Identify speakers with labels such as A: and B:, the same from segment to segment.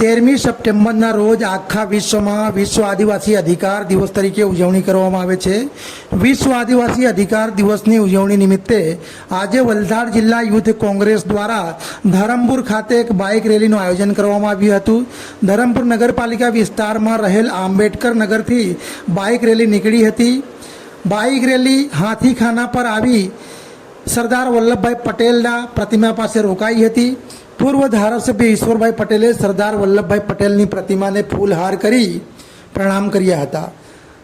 A: તેરમી સપ્ટેમ્બરના રોજ આખા વિશ્વમાં વિશ્વ આદિવાસી અધિકાર દિવસ તરીકે ઉજવણી કરવામાં આવે છે. વિશ્વ આદિવાસી અધિકાર દિવસની ઉજવણી નિમિત્તે આજે વલસાડ જિલ્લા યુથ કોંગ્રેસ દ્વારા ધરમપુર ખાતે એક બાઇક રેલીનું આયોજન કરવામાં આવ્યું હતું. ધરમપુર નગરપાલિકા વિસ્તારમાં રહેલ આંબેડકર નગરથી બાઇક રેલી નીકળી હતી. બાઇક રેલી હાથીખાના પર આવી સરદાર વલ્લભભાઈ પટેલના પ્રતિમા પાસે રોકાઈ હતી. પૂર્વ ધારાસભ્ય ઈશ્વરભાઈ પટેલે સરદાર વલ્લભભાઈ પટેલની પ્રતિમાને ફૂલહાર કરી પ્રણામ કર્યા હતા.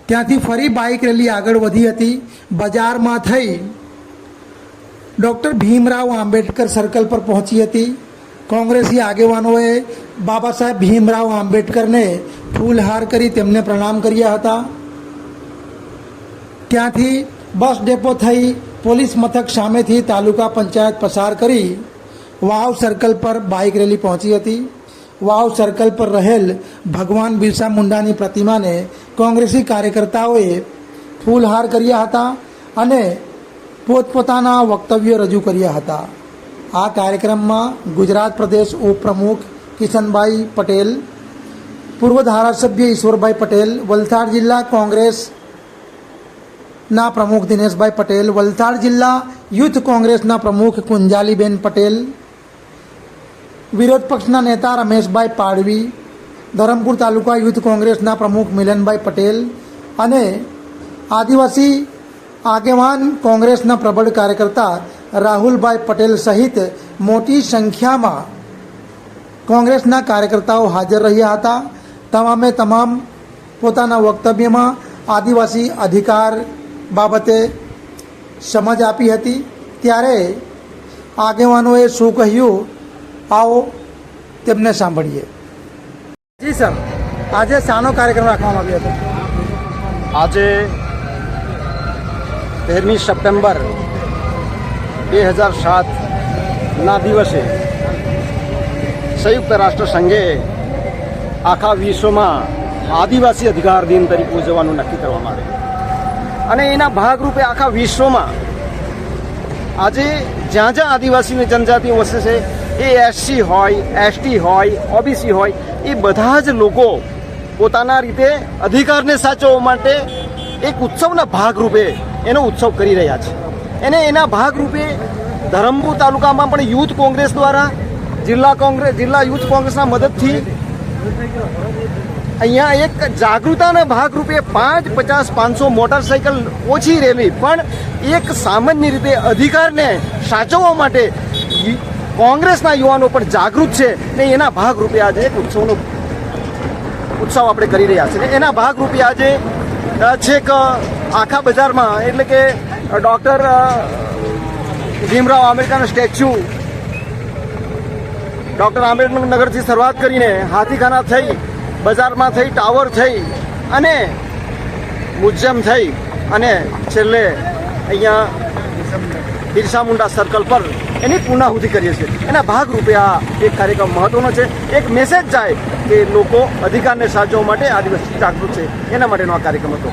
A: ત્યાંથી ફરી બાઇક રેલી આગળ વધી હતી. બજારમાં થઈ ડૉક્ટર ભીમરાવ આંબેડકર સર્કલ પર પહોંચી હતી. કોંગ્રેસી આગેવાનોએ બાબા સાહેબ ભીમરાવ આંબેડકરને ફૂલહાર કરી તેમને પ્રણામ કર્યા હતા. ત્યાંથી બસ ડેપો થઈ પોલીસ મથક સામેથી તાલુકા પંચાયત પસાર કરી વાવ સર્કલ પર બાઇક રેલી પહોંચી હતી. વાવ સર્કલ પર રહેલ ભગવાન બિરસા મુંડાની પ્રતિમાને કોંગ્રેસી કાર્યકર્તાઓએ ફૂલહાર કર્યા હતા અને પોતપોતાના વક્તવ્યો રજૂ કર્યા હતા. આ કાર્યક્રમમાં ગુજરાત પ્રદેશ ઉપપ્રમુખ કિશનભાઈ પટેલ, પૂર્વ ધારાસભ્ય ઈશ્વરભાઈ પટેલ, વલસાડ જિલ્લા કોંગ્રેસ ના પ્રમુખ દિનેશભાઈ પટેલ, વલસાડ જિલ્લા યુથ કોંગ્રેસના પ્રમુખ કુંજાલીબેન પટેલ વિરોધ પક્ષના નેતા રમેશભાઈ પાડવી, ધરમપુર તાલુકા યુથ કોંગ્રેસના પ્રમુખ મિલનભાઈ પટેલ અને આદિવાસી આગેવાન કોંગ્રેસના પ્રબળ કાર્યકર્તા રાહુલભાઈ પટેલ સહિત મોટી સંખ્યામાં કોંગ્રેસના કાર્યકર્તાઓ હાજર રહ્યા હતા. તમામે તમામ પોતાના વક્તવ્યમાં આદિવાસી અધિકાર બાબતે સમજ આપી હતી. ત્યારે આગેવાનોએ શું કહ્યું? આવો તેમને સાંભળીએ. જી સર, આજે શાનો કાર્યક્રમ રાખવામાં આવ્યો હતો.
B: આજે તેરમી સપ્ટેમ્બર બે હજાર સાતના દિવસે સંયુક્ત રાષ્ટ્ર સંઘે આખા વિશ્વમાં આદિવાસી અધિકાર દિન તરીકે ઉજવવાનું નક્કી કરવામાં આવ્યું. અને એના ભાગરૂપે આખા વિશ્વમાં આજે જ્યાં જ્યાં આદિવાસીની જનજાતિઓ વસે છે એ એસસી હોય એસટી હોય ઓબીસી હોય, એ બધા જ લોકો પોતાના રીતે અધિકારને સાચવવા માટે એક ઉત્સવના ભાગરૂપે એનો ઉત્સવ કરી રહ્યા છે. એને એના ભાગરૂપે ધરમપુર તાલુકામાં પણ યુથ કોંગ્રેસ દ્વારા જિલ્લા કોંગ્રેસ, જિલ્લા યુથ કોંગ્રેસના મદદથી અહીંયા એક જાગૃતતાના ભાગરૂપે પાંચ પચાસ પાંચસો મોટરસાઇકલ ઓછી રેલી, પણ એક સામાન્ય રીતે અધિકારને સાચવવા માટે કોંગ્રેસના યુવાનો પણ જાગૃત છે ને એના ભાગરૂપે આજે એક ઉત્સવનો ઉત્સવ આપણે કરી રહ્યા છીએ. ને એના ભાગરૂપે આજે છેક આખા બજારમાં, એટલે કે ડૉક્ટર ભીમરાવ આંબેડકરના સ્ટેચ્યુ, ડૉક્ટર આંબેડકરનગરથી શરૂઆત કરીને હાથીખાના થઈ, બજારમાં થઈ, ટાવર થઈ, અને મ્યુઝિયમ થઈ, અને છેલ્લે અહીંયા બિરસા મુંડા સર્કલ પર એની પૂર્ણાહુતિ કરીએ છીએ. એના ભાગરૂપે આ એક કાર્યક્રમ મહત્વનો છે. એક મેસેજ જાય કે લોકો અધિકારને સાચવવા માટે આદિવાસી જાગૃત છે. એના માટેનો આ કાર્યક્રમ હતો.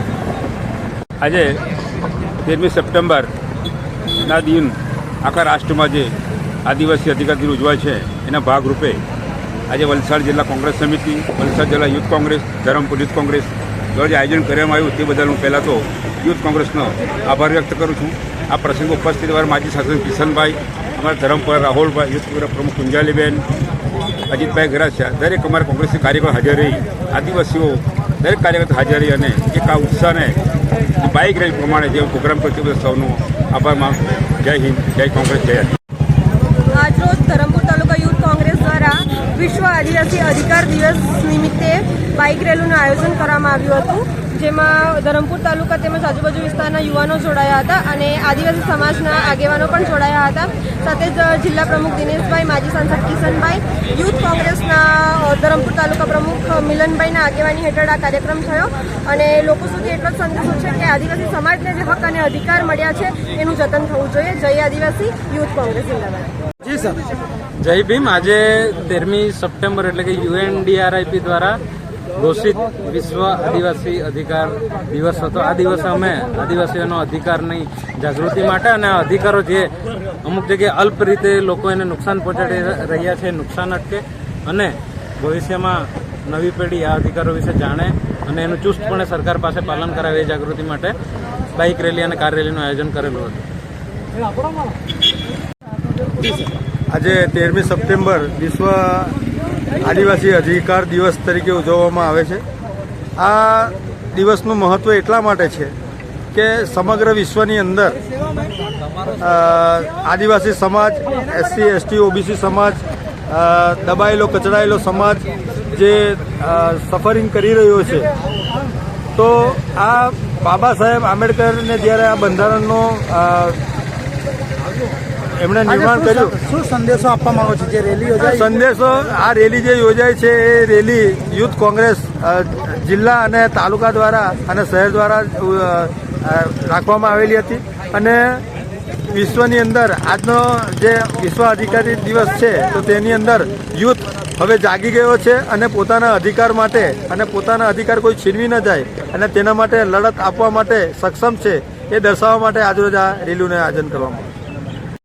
C: આજે તેરમી સપ્ટેમ્બરના દિન આખા રાષ્ટ્રમાં જે આદિવાસી અધિકાર દિન ઉજવાય છે, એના ભાગરૂપે આજે વલસાડ જિલ્લા કોંગ્રેસ સમિતિ, વલસાડ જિલ્લા યુથ કોંગ્રેસ, ધરમપુર યુથ કોંગ્રેસ દ્વારા જે આયોજન કરવામાં આવ્યું તે બદલ હું પહેલાં તો યુથ કોંગ્રેસનો આભાર વ્યક્ત કરું છું. આ પ્રસંગે ઉપસ્થિત અમારા માજી સાંસદ કિશનભાઈ, અમારા ધરમપુર રાહુલભાઈ, યુથ કોંગ્રેસ પ્રમુખ કુંજાલીબેન, અજીતભાઈ ગરાસિયા, દરેક અમારા કોંગ્રેસની કાર્યકર હાજર રહી. આદિવાસીઓ દરેક કાર્યકર હાજર રહી અને એક આ ઉત્સાહને બાઇક રેલી પ્રમાણે જે પ્રોગ્રામ કર્યો સૌનો આભાર માનું. જય હિન્દ, જય કોંગ્રેસ, જય
D: આજરોજ ધરમપુર તાલુકા યુથ કોંગ્રેસ દ્વારા વિશ્વ આદિવાસી અધિકાર દિવસ નિમિત્તે બાઇક રેલીનું આયોજન કરવામાં આવ્યું હતું, જેમાં ધરમપુર તાલુકા તેમજ આજુબાજુ વિસ્તારના યુવાનો જોડાયા હતા અને આદિવાસી સમાજના આગેવાનો પણ જોડાયા હતા. સાથે જ જિલ્લા પ્રમુખ દિનેશભાઈ, માજી સાંસદ કિશનભાઈ, યુથ કોંગ્રેસના ધરમપુર તાલુકા પ્રમુખ મિલનભાઈના આગેવાની હેઠળ આ કાર્યક્રમ થયો. અને લોકો સુધી એટલો જ સંદેશો છે કે આદિવાસી સમાજને જે હક અને અધિકાર મળ્યા છે, એનું જતન થવું જોઈએ. જય આદિવાસી, યુથ કોંગ્રેસ, જિંદાબાદ.
E: જય ભીમ. આજે તેરમી સપ્ટેમ્બર એટલે કે યુએનડીઆરઆઈપી દ્વારા ઘોષિત વિશ્વ આદિવાસી અધિકાર દિવસ હતો. આ દિવસે અમે આદિવાસીઓનો અધિકારની જાગૃતિ માટે અને અધિકારો જે અમુક જગ્યાએ અલ્પ રીતે લોકો એને નુકસાન પહોંચાડી રહ્યા છે, નુકસાન અટકે અને ભવિષ્યમાં નવી પેઢી આ અધિકારો વિશે જાણે અને એનું ચુસ્તપણે સરકાર પાસે પાલન કરાવે એ જાગૃતિ માટે બાઇક રેલી અને કાર રેલીનું આયોજન કરેલું હતું.
F: આજે તેરમી સપ્ટેમ્બર વિશ્વ આદિવાસી અધિકાર દિવસ તરીકે ઉજવવામાં આવે છે. આ દિવસનું મહત્ત્વ એટલા માટે છે કે સમગ્ર વિશ્વની અંદર આદિવાસી સમાજ, એસસી, એસટી, ઓબીસી સમાજ દબાયેલો, કચડાયેલો સમાજ જે સફરિંગ કરી રહ્યો છે. તો આ બાબા સાહેબ આંબેડકરને જ્યારે આ બંધારણનો એમણે નિર્માણ કર્યું.
A: શું સંદેશો આપવા માંગો છો જે રેલી યોજાય
F: સંદેશો આ રેલી જે યોજાય છે એ રેલી યુથ કોંગ્રેસ જિલ્લા અને તાલુકા દ્વારા અને શહેર દ્વારા રાખવામાં આવેલી હતી. અને વિશ્વની અંદર આજનો જે વિશ્વ અધિકારી દિવસ છે તો તેની અંદર યુથ હવે જાગી ગયો છે અને પોતાના અધિકાર માટે અને પોતાના અધિકાર કોઈ છીનવી ન જાય અને તેના માટે લડત આપવા માટે સક્ષમ છે એ દર્શાવવા માટે આજરોજ આ રેલીનું આયોજન કરવામાં.